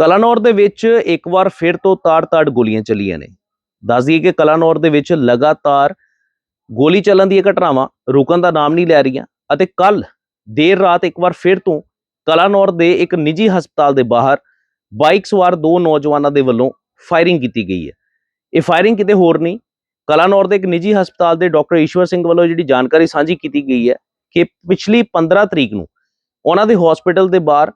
ਕਲਾਨੌਰ ਦੇ ਵਿੱਚ ਇੱਕ ਵਾਰ ਫਿਰ ਤੋਂ ਤਾੜ-ਤਾੜ ਗੋਲੀਆਂ ਚੱਲੀਆਂ ਨੇ। ਦੱਸ ਦਈਏ ਕਿ ਕਲਾਨੌਰ ਦੇ ਵਿੱਚ ਲਗਾਤਾਰ ਗੋਲੀ ਚੱਲਣ ਦੀਆਂ ਘਟਨਾਵਾਂ ਰੁਕਣ ਦਾ ਨਾਮ ਨਹੀਂ ਲੈ ਰਹੀਆਂ ਅਤੇ ਕੱਲ ਦੇਰ ਰਾਤ ਇੱਕ ਵਾਰ ਫਿਰ ਤੋਂ ਕਲਾਨੌਰ ਦੇ ਇੱਕ ਨਿੱਜੀ ਹਸਪਤਾਲ ਦੇ ਬਾਹਰ ਬਾਈਕ ਸਵਾਰ ਦੋ ਨੌਜਵਾਨਾਂ ਦੇ ਵੱਲੋਂ ਫਾਇਰਿੰਗ ਕੀਤੀ ਗਈ ਹੈ। ਇਹ ਫਾਇਰਿੰਗ ਕਿਤੇ ਹੋਰ ਨਹੀਂ, ਕਲਾਨੌਰ ਦੇ ਇੱਕ ਨਿੱਜੀ ਹਸਪਤਾਲ ਦੇ ਡਾਕਟਰ ਈਸ਼ਵਰ ਸਿੰਘ ਵੱਲੋਂ ਜਿਹੜੀ ਜਾਣਕਾਰੀ ਸਾਂਝੀ ਕੀਤੀ ਗਈ ਹੈ ਕਿ ਪਿਛਲੀ 15 ਤਰੀਕ ਨੂੰ ਉਹਨਾਂ ਦੇ ਹਸਪੀਟਲ ਦੇ ਬਾਹਰ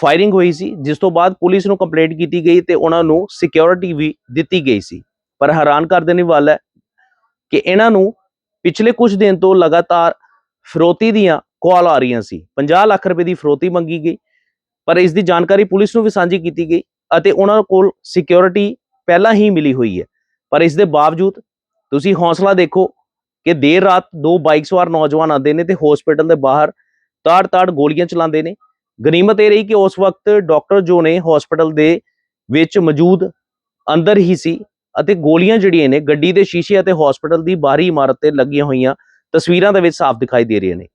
ਫਾਇਰਿੰਗ ਹੋਈ ਸੀ, ਜਿਸ ਤੋਂ ਬਾਅਦ ਪੁਲਿਸ ਨੂੰ ਕੰਪਲੇਂਟ ਕੀਤੀ ਗਈ ਤੇ ਉਹਨਾਂ ਨੂੰ ਸਿਕਿਉਰਿਟੀ ਵੀ ਦਿੱਤੀ ਗਈ ਸੀ। ਪਰ ਹੈਰਾਨ ਕਰ ਦੇਣ ਵਾਲਾ ਹੈ ਕਿ ਇਹਨਾਂ ਨੂੰ ਪਿਛਲੇ ਕੁਝ ਦਿਨ ਤੋਂ ਲਗਾਤਾਰ ਫਰੋਤੀ ਦੀਆਂ ਕਾਲ ਆ ਰਹੀਆਂ ਸੀ। 50 ਲੱਖ ਰੁਪਏ ਦੀ ਫਰੋਤੀ ਮੰਗੀ ਗਈ, ਪਰ ਇਸ ਦੀ ਜਾਣਕਾਰੀ ਪੁਲਿਸ ਨੂੰ ਵੀ ਸਾਂਝੀ ਕੀਤੀ ਗਈ ਅਤੇ ਉਹਨਾਂ ਕੋਲ ਸਿਕਿਉਰਿਟੀ ਪਹਿਲਾਂ ਹੀ ਮਿਲੀ ਹੋਈ ਹੈ। ਪਰ ਇਸ ਦੇ ਬਾਵਜੂਦ ਤੁਸੀਂ ਹੌਸਲਾ ਦੇਖੋ ਕਿ ਦੇਰ ਰਾਤ ਦੋ ਬਾਈਕ ਸਵਾਰ ਨੌਜਵਾਨ ਆਉਂਦੇ ਨੇ ਤੇ ਹਸਪੀਟਲ ਦੇ ਬਾਹਰ ਤਾੜ-ਤਾੜ ਗੋਲੀਆਂ ਚਲਾਉਂਦੇ ਨੇ। ਗਨੀਮਤ ਇਹ ਰਹੀ ਕਿ ਉਸ ਵਕਤ ਡਾਕਟਰ ਜੋ ਨੇ ਹਸਪੀਟਲ ਦੇ ਵਿੱਚ ਮੌਜੂਦ ਅੰਦਰ ਹੀ ਸੀ ਅਤੇ ਗੋਲੀਆਂ ਜਿਹੜੀਆਂ ਨੇ, ਗੱਡੀ ਦੇ ਸ਼ੀਸ਼ੇ ਅਤੇ ਹਸਪੀਟਲ ਦੀ ਬਾਹਰੀ ਇਮਾਰਤ ਤੇ ਲੱਗੀਆਂ ਹੋਈਆਂ ਤਸਵੀਰਾਂ ਦੇ ਵਿੱਚ ਸਾਫ਼ ਦਿਖਾਈ ਦੇ ਰਹੀਆਂ ਨੇ।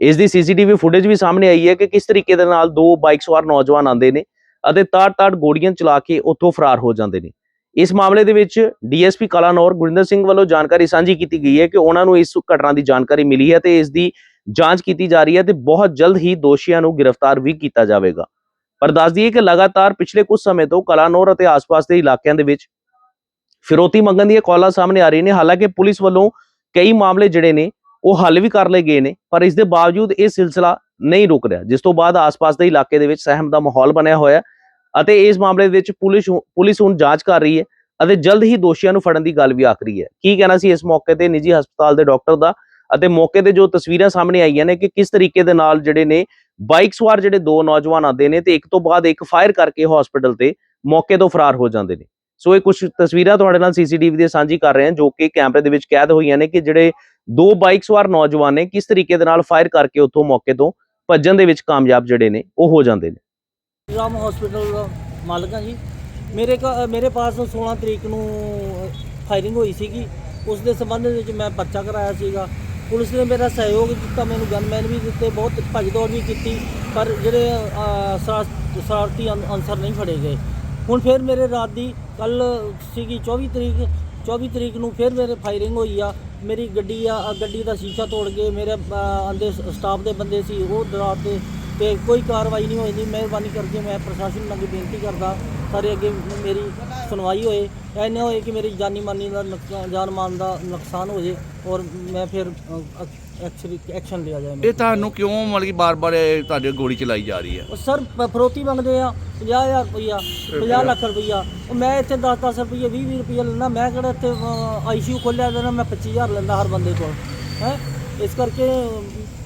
ਇਸ ਦੀ ਸੀਸੀਟੀਵੀ ਫੁਟੇਜ ਵੀ ਸਾਹਮਣੇ ਆਈ ਹੈ ਕਿ ਕਿਸ ਤਰੀਕੇ ਦੇ ਨਾਲ ਦੋ ਬਾਈਕ ਸਵਾਰ ਨੌਜਵਾਨ ਆਉਂਦੇ ਨੇ ਅਤੇ ਤਾੜ-ਤਾੜ ਗੋਲੀਆਂ ਚਲਾ ਕੇ ਉੱਥੋਂ ਫਰਾਰ ਹੋ ਜਾਂਦੇ ਨੇ। ਇਸ ਮਾਮਲੇ ਦੇ ਵਿੱਚ ਡੀਐਸਪੀ ਕਲਾਨੌਰ ਗੁਰਿੰਦਰ ਸਿੰਘ ਵੱਲੋਂ ਜਾਣਕਾਰੀ ਸਾਂਝੀ ਕੀਤੀ ਗਈ ਹੈ ਕਿ ਉਹਨਾਂ ਨੂੰ ਇਸ ਘਟਨਾ ਦੀ ਜਾਣਕਾਰੀ ਮਿਲੀ ਹੈ ਤੇ ਇਸ ਦੀ ਜਾਂਚ ਕੀਤੀ ਜਾ ਰਹੀ ਹੈ ਤੇ ਬਹੁਤ ਜਲਦ ਹੀ ਦੋਸ਼ੀਆਂ ਨੂੰ ਗ੍ਰਿਫਤਾਰ ਵੀ ਕੀਤਾ ਜਾਵੇਗਾ। ਪਰ ਦੱਸ ਦਈਏ ਕਿ ਲਗਾਤਾਰ ਪਿਛਲੇ ਕੁਝ ਸਮੇਂ ਤੋਂ ਕਲਾਨੌਰ ਅਤੇ ਆਸ-ਪਾਸ ਦੇ ਇਲਾਕਿਆਂ ਦੇ ਵਿੱਚ ਫਿਰੋਤੀ ਮੰਗਣ ਦੀਆਂ ਕਾਲਾਂ ਸਾਹਮਣੇ ਆ ਰਹੀਆਂ ਨੇ। ਹਾਲਾਂਕਿ ਪੁਲਿਸ ਵੱਲੋਂ ਕਈ ਮਾਮਲੇ ਜਿਹੜੇ ਨੇ, ਉਹ ਹੱਲ ਵੀ ਕਰ ਲਏ ਗਏ ਨੇ, ਪਰ ਇਸ ਦੇ ਬਾਵਜੂਦ ਇਹ ਸਿਲਸਿਲਾ ਨਹੀਂ ਰੁਕ ਰਿਹਾ। ਜਿਸ ਤੋਂ ਬਾਅਦ ਆਸ-ਪਾਸ ਦੇ ਇਲਾਕੇ ਦੇ ਵਿੱਚ ਸਹਿਮ ਦਾ ਮਾਹੌਲ ਬਣਿਆ ਹੋਇਆ ਅਤੇ ਇਸ ਮਾਮਲੇ ਦੇ ਵਿੱਚ ਪੁਲਿਸ ਪੁਲਿਸ ਹੁਣ ਜਾਂਚ ਕਰ ਰਹੀ ਹੈ ਅਤੇ ਜਲਦ ਹੀ ਦੋਸ਼ੀਆਂ ਨੂੰ ਫੜਨ ਦੀ ਗੱਲ ਵੀ ਆਖ ਰਹੀ ਹੈ। ਕੀ ਕਹਿਣਾ ਸੀ ਇਸ ਮੌਕੇ ਤੇ ਨਿੱਜੀ ਹਸਪਤਾਲ ਦੇ ਡਾਕਟਰ ਦਾ? ਅਤੇ ਮੌਕੇ ਤੇ ਜੋ ਤਸਵੀਰਾਂ ਸਾਹਮਣੇ ਆਈਆਂ ਨੇ ਕਿ ਕਿਸ ਤਰੀਕੇ ਦੇ ਨਾਲ ਜਿਹੜੇ ਨੇ ਬਾਈਕ ਸਵਾਰ ਜਿਹੜੇ ਦੋ ਨੌਜਵਾਨ ਆਉਂਦੇ ਨੇ ਤੇ ਇੱਕ ਤੋਂ ਬਾਅਦ ਇੱਕ ਫਾਇਰ ਕਰਕੇ ਹਸਪੀਟਲ ਤੇ ਮੌਕੇ ਤੋਂ ਫਰਾਰ ਹੋ ਜਾਂਦੇ ਨੇ। ਸੋ ਇਹ ਕੁਝ ਤਸਵੀਰਾਂ ਤੁਹਾਡੇ ਨਾਲ ਸੀਸੀਟੀਵੀ ਦੇ ਸਾਂਝੀ ਕਰ ਰਹੇ ਹਾਂ, ਜੋ ਕਿ ਕੈਮਰੇ ਦੇ ਵਿੱਚ ਕੈਦ ਹੋਈਆਂ ਨੇ ਕਿ ਜਿਹੜੇ ਦੋ ਬਾਈਕ ਸਵਾਰ ਨੌਜਵਾਨ ਨੇ ਕਿਸ ਤਰੀਕੇ ਦੇ ਨਾਲ ਫਾਇਰ ਕਰਕੇ ਉੱਥੋਂ ਮੌਕੇ ਤੋਂ ਭੱਜਣ ਦੇ ਵਿੱਚ ਕਾਮਯਾਬ ਜਿਹੜੇ ਨੇ, ਉਹ ਹੋ ਜਾਂਦੇ ਨੇ। ਰਾਮ ਹਸਪੀਟਲ ਦਾ ਮਾਲਕ ਹਾਂ ਜੀ। ਮੇਰੇ ਮੇਰੇ ਪਾਸ 16 ਤਰੀਕ ਨੂੰ ਫਾਇਰਿੰਗ ਹੋਈ ਸੀਗੀ। ਉਸ ਦੇ ਸੰਬੰਧ ਵਿੱਚ ਮੈਂ ਪਰਚਾ ਕਰਾਇਆ ਸੀਗਾ। ਪੁਲਿਸ ਨੇ ਮੇਰਾ ਸਹਿਯੋਗ ਦਿੱਤਾ ਮੈਨੂੰ ਗਨਮੈਨ ਵੀ ਦਿੱਤੇ ਬਹੁਤ ਭੱਜ ਦੌੜ ਵੀ ਕੀਤੀ ਪਰ ਜਿਹੜੇ ਅਹ, ਸ਼ਰਾਰਤੀ ਅਨ- ਅਨਸਰ ਨਹੀਂ ਫੜੇ ਗਏ। ਹੁਣ ਫਿਰ ਮੇਰੇ ਰਾਤ ਦੀ ਕੱਲ ਸੀਗੀ 24 ਤਰੀਕ 24 ਤਰੀਕ ਨੂੰ ਫਿਰ ਮੇਰੇ ਫਾਇਰਿੰਗ ਹੋਈ ਆ। ਮੇਰੀ ਗੱਡੀ ਆ ਗੱਡੀ ਦਾ ਸ਼ੀਸ਼ਾ ਤੋੜ ਕੇ ਮੇਰੇ ਅ, ਅੰਦੇ ਸਟਾਫ ਦੇ ਬੰਦੇ ਸੀ ਉਹ ਦਰਾਰ ਤੇ ਤੇ ਕੋਈ ਕਾਰਵਾਈ ਨਹੀਂ ਹੋਈ ਦੀ। ਮਿਹਰਬਾਨੀ ਕਰਕੇ ਮੈਂ ਪ੍ਰਸ਼ਾਸਨ ਨੂੰ ਅੱਗੇ ਬੇਨਤੀ ਕਰਦਾ ਸਾਰੇ ਅੱਗੇ ਮੇਰੀ ਸੁਣਵਾਈ ਹੋਏ। ਐਨੇ ਹੋਏ ਕਿ ਮੇਰੀ ਜਾਨੀ ਮਾਨੀ ਦਾ ਨੁਕਸਾਨ ਜਾਨ ਮਾਨ ਦਾ ਨੁਕਸਾਨ ਹੋ ਜੇ। ਔਰ ਮੈਂ ਫਿਰ ਐਕਸ਼ਨ ਐਕਸ਼ਨ ਲਿਆ ਜਾਏ ਇਹ ਤੁਹਾਨੂੰ ਕਿਉਂ ਮਤਲਬ ਕਿ ਬਾਰ-ਬਾਰ ਤੁਹਾਡੇ ਗੋਲੀ ਚਲਾਈ ਜਾ ਰਹੀ ਹੈ? ਉਹ ਸਰ ਫਰੋਤੀ ਮੰਗਦੇ ਆ 50000 ਰੁਪਈਆ 50 ਲੱਖ ਰੁਪਈਆ। ਉਹ ਮੈਂ ਇੱਥੇ 10-10 ਰੁਪਈਏ 20-20 ਰੁਪਈਆ ਲੈਣਾ ਮੈਂ ਕਿਹੜਾ ਇੱਥੇ ਆਈਸੀਯੂ ਖੋਲਿਆ ਦੇਣਾ ਮੈਂ 25000 ਲੈਂਦਾ ਹਰ ਬੰਦੇ ਕੋਲ ਹੈ? ਇਸ ਕਰਕੇ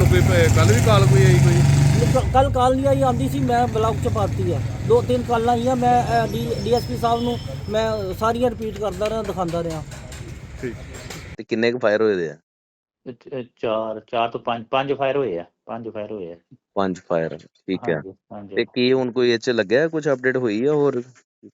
ਤੁਹਾਨੂੰ ਕੋਈ ਕੱਲ ਵੀ ਕਾਲ ਕੋਈ ਆਈ ਕੋਈ? ਕੱਲ ਕਾਲ ਨਹੀਂ ਆਈ ਆਂਦੀ ਸੀ ਮੈਂ ਬਲੌਕ ਚ ਪਾਤੀ ਆ। ਦੋ ਤਿੰਨ ਕਾਲਾਂ ਆਈਆਂ ਮੈਂ ਡੀਐਸਪੀ ਸਾਹਿਬ ਨੂੰ ਮੈਂ ਸਾਰੀਆਂ ਰਿਪੀਟ ਕਰਦਾ ਰਿਹਾ ਦਿਖਾਉਂਦਾ ਰਿਹਾ। ਠੀਕ। ਤੇ ਕਿੰਨੇ ਕੁ ਫਾਇਰ ਹੋਏ ਦੇ ਆ? ਚਾਰ ਚਾਰ ਤੋਂ ਪੰਜ ਪੰਜ ਫਾਇਰ ਹੋਏ ਆ ਪੰਜ ਫਾਇਰ ਹੋਏ ਆ। ਪੰਜ ਫਾਇਰ ਠੀਕ ਹੈ ਹਾਂਜੀ ਹਾਂਜੀ। ਤੇ ਕੀ ਹੁਣ ਕੋਈ ਇਹ ਚ ਲੱਗਿਆ ਕੁਝ ਅਪਡੇਟ ਹੋਈ ਹੈ ਹੋਰ?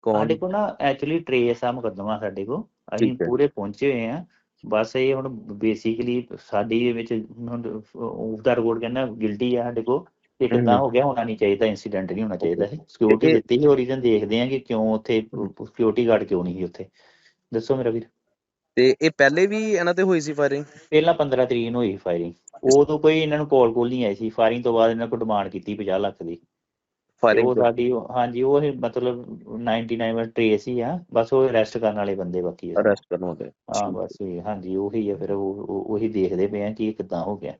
ਕੌਣ? ਸਾਡੇ ਕੋਲ ਨਾ ਐਕਚੁਅਲੀ ਟ੍ਰੇਸ ਆ ਮੁਕੱਦਮਾ ਸਾਡੇ ਕੋਲ। ਅਸੀਂ ਠੀਕ ਹੈ। ਪੂਰੇ ਪਹੁੰਚੇ ਹੋਏ ਆ। ਬਸ ਇਹ ਹੁਣ ਬੇਸਿਕਲੀ ਸਾਡੀ ਦੇ ਵਿੱਚ ਆਫ ਦਾ ਰਿਕਾਰਡ ਕਹਿੰਦਾ ਗਿਲਟੀ ਆ ਸਾਡੇ ਕੋਲ ਇਹ ਕਿੱਦਾਂ। ਹੋ। ਗਿਆ ਹੋਣਾ ਨਹੀਂ ਚਾਹੀਦਾ ਇਨਸੀਡੈਂਟ ਨਹੀਂ ਹੋਣਾ ਚਾਹੀਦਾ ਹੈ ਸਿਕਿਉਰਿਟੀ ਦਿੱਤੀ ਸੀ ਓਰੀਜਨ ਦੇਖਦੇ ਆ ਕਿ ਕਿਉਂ ਉੱਥੇ ਸਿਕਿਉਰਿਟੀ ਗਾਰਡ ਕਿਉਂ ਨਹੀਂ ਸੀ ਉੱਥੇ। ਦੱਸੋ ਮੇਰਾ ਵੀਰ। ਤੇ ਇਹ ਪਹਿਲੇ ਵੀ ਇਹਨਾਂ ਤੇ ਹੋਈ ਸੀ ਫਾਇਰਿੰਗ ਪਹਿਲਾਂ 15 ਤਰੀਕ ਨੂੰ ਹੋਈ ਫਾਇਰਿੰਗ ਉਦੋਂ ਕੋਈ ਇਹਨਾਂ ਨੂੰ ਕਾਲ ਕੋਲ ਨਹੀਂ ਆਈ ਸੀ। ਫਾਇਰਿੰਗ ਤੋਂ ਬਾਅਦ ਇਹਨਾਂ ਕੋਲ ਡਿਮਾਂਡ ਕੀਤੀ 50 ਲੱਖ ਦੀ। ਉਹ ਸਾਡੀ ਹਾਂਜੀ ਉਹ ਇਹ ਮਤਲਬ 99 ਟ੍ਰੇਸ ਹੀ ਆ ਬਸ ਉਹ ਅਰੈਸਟ ਕਰਨ ਵਾਲੇ ਬੰਦੇ ਬਾਕੀ ਅਰੈਸਟ ਕਰਨ ਵਾਲੇ ਹਾਂ ਬਸ ਹਾਂਜੀ ਉਹੀ ਆ ਫਿਰ ਉਹ ਉਹ- ਦੇਖਦੇ ਪਏ ਆ ਕਿ ਕਿੱਦਾਂ ਹੋ ਗਿਆ।